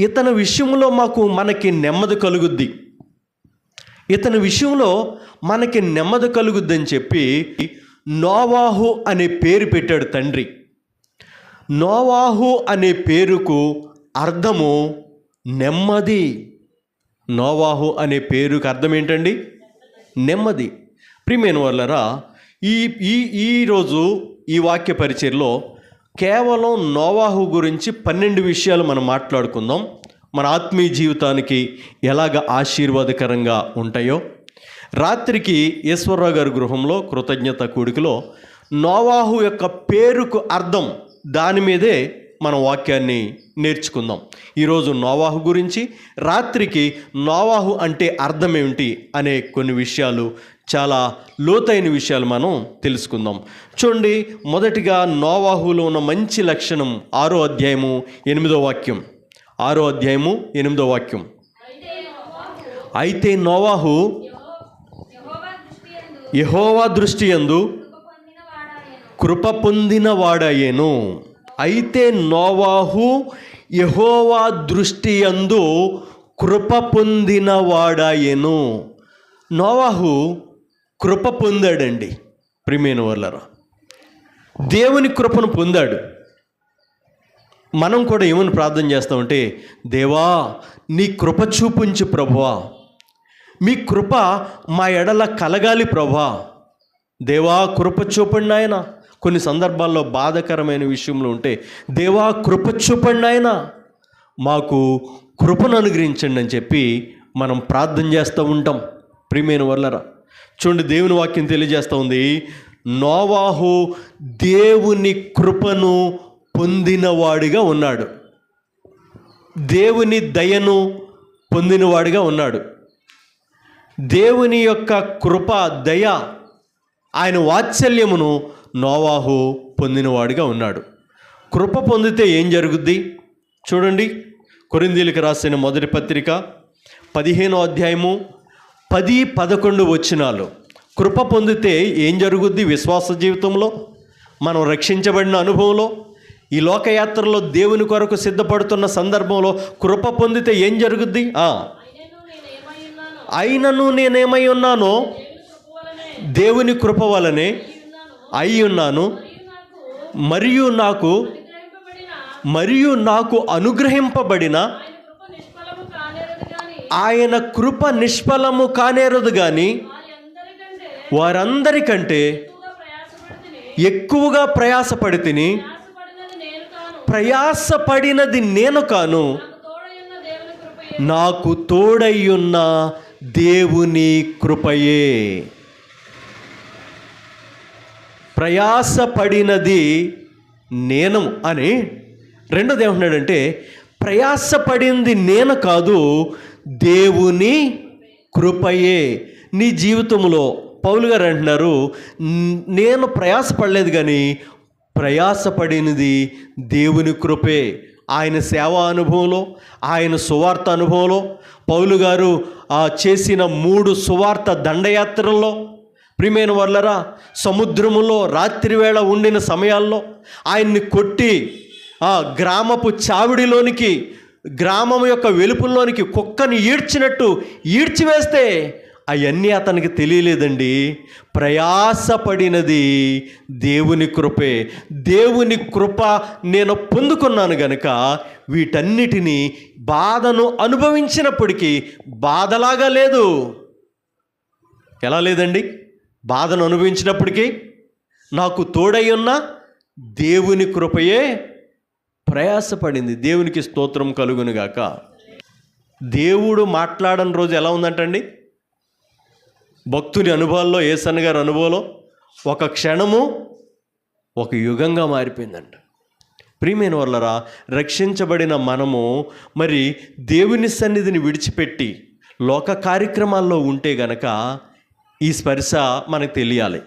ఇతని విషయంలో మాకు మనకి నెమ్మది కలుగుద్ది. ఇతని విషయంలో మనకి నెమ్మది కలుగుద్దని చెప్పి నోవాహు అనే పేరు పెట్టాడు తండ్రి. నోవాహు అనే పేరుకు అర్థము నెమ్మది. నోవాహు అనే పేరుకు అర్థం ఏంటండి? నెమ్మది. ప్రిమేన్ వాళ్ళరా ఈ ఈ ఈరోజు ఈ వాక్య పరిచయలో కేవలం నోవాహు గురించి పన్నెండు విషయాలు మనం మాట్లాడుకుందాం. మన ఆత్మీయ జీవితానికి ఎలాగ ఆశీర్వాదకరంగా ఉంటాయో. రాత్రికి ఈశ్వరరావు గారి గృహంలో కృతజ్ఞత కూడికలో నోవాహు యొక్క పేరుకు అర్థం దాని మీదే మన వాక్యాన్ని నేర్చుకుందాం. ఈరోజు నోవాహు గురించి రాత్రికి నోవాహు అంటే అర్థం ఏమిటి అనే కొన్ని విషయాలు చాలా లోతైన విషయాలు మనం తెలుసుకుందాం. చూడండి మొదటిగా నోవాహులో ఉన్న మంచి లక్షణం ఆరో అధ్యాయము ఎనిమిదో వాక్యం. ఆరో అధ్యాయము ఎనిమిదో వాక్యం. అయితే నోవాహు యహోవా దృష్టి యందు కృప పొందిన వాడయ్యేను. అయితే నోవాహు యహోవా దృష్టి యందు కృప పొందిన వాడాయెను నోవాహు కృప పొందాడండి ప్రిమేను వాళ్ళరా దేవుని కృపను పొందాడు. మనం కూడా ఏమని ప్రార్థన చేస్తామంటే దేవా నీ కృప చూపించు ప్రభువా. మీ కృప మా ఎడల కలగాలి ప్రభా దేవా కృప చూపండి ఆయన కొన్ని సందర్భాల్లో బాధకరమైన విషయంలో ఉంటే దేవా కృప చూపండి ఆయన మాకు కృపను అనుగ్రహించండి అని చెప్పి మనం ప్రార్థన చేస్తూ ఉంటాం ప్రియమైన వల్లరా చూడండి దేవుని వాక్యం తెలియజేస్తూ ఉంది. నోవాహు దేవుని కృపను పొందినవాడిగా ఉన్నాడు. దేవుని దయను పొందినవాడిగా ఉన్నాడు. దేవుని యొక్క కృప దయ ఆయన వాత్సల్యమును నోవాహు పొందినవాడిగా ఉన్నాడు. కృప పొందితే ఏం జరుగుద్ది? చూడండి కొరిందీలకు రాసిన మొదటి పత్రిక పదిహేనో అధ్యాయము పది పదకొండు వచ్చినాలు. కృప పొందితే ఏం జరుగుద్ది విశ్వాస జీవితంలో? మనం రక్షించబడిన అనుభవంలో ఈ లోకయాత్రలో దేవుని కొరకు సిద్ధపడుతున్న సందర్భంలో కృప పొందితే ఏం జరుగుద్ది? అయినను నేనేమై ఉన్నానో? దేవుని కృప వలనే అయి ఉన్నాను. మరియు నాకు మరియు నాకు అనుగ్రహింపబడిన ఆయన కృప నిష్ఫలము కానేరదు కానీ వారందరికంటే ఎక్కువగా ప్రయాసపడి తిని ప్రయాసపడినది నేను కాను. నాకు తోడయ్యున్న దేవుని కృపయే. ప్రయాసపడినది నేను అని రెండోది ఏమంటున్నాడంటే ప్రయాసపడింది నేను కాదు దేవుని కృపయే. నీ జీవితంలో పౌలు గారు అంటున్నారు నేను ప్రయాసపడలేదు కానీ ప్రయాసపడినది దేవుని కృపే. ఆయన సేవా అనుభవంలో ఆయన సువార్త అనుభవంలో పౌలు గారు చేసిన మూడు సువార్త దండయాత్రల్లో ప్రియమైన వల్లరా సముద్రములో రాత్రివేళ ఉండిన సమయాల్లో ఆయన్ని కొట్టి ఆ గ్రామపు చావిడిలోనికి గ్రామం యొక్క వెలుపుల్లోనికి కుక్కని ఈడ్చినట్టు ఈడ్చివేస్తే అవన్నీ అతనికి తెలియలేదండి. ప్రయాసపడినది దేవుని కృపే. దేవుని కృప నేను పొందుకున్నాను గనుక వీటన్నిటినీ బాధను అనుభవించినప్పటికీ బాధలాగా లేదు. ఎలా లేదండి? బాధను అనుభవించినప్పటికీ నాకు తోడై ఉన్న దేవుని కృపయే ప్రయాసపడింది. దేవునికి స్తోత్రం కలుగునుగాక. దేవుడు మాట్లాడని రోజు ఎలా ఉందంటండి? భక్తుని అనుభవాల్లో ఏసన్న గారి అనుభవంలో ఒక క్షణము ఒక యుగంగా మారిపోయిందంట. ప్రియమైన వల్లరా రక్షించబడిన మనము మరి దేవుని సన్నిధిని విడిచిపెట్టి లోక కార్యక్రమాల్లో ఉంటే గనక ఈ స్పర్శ మనకు తెలియాలి.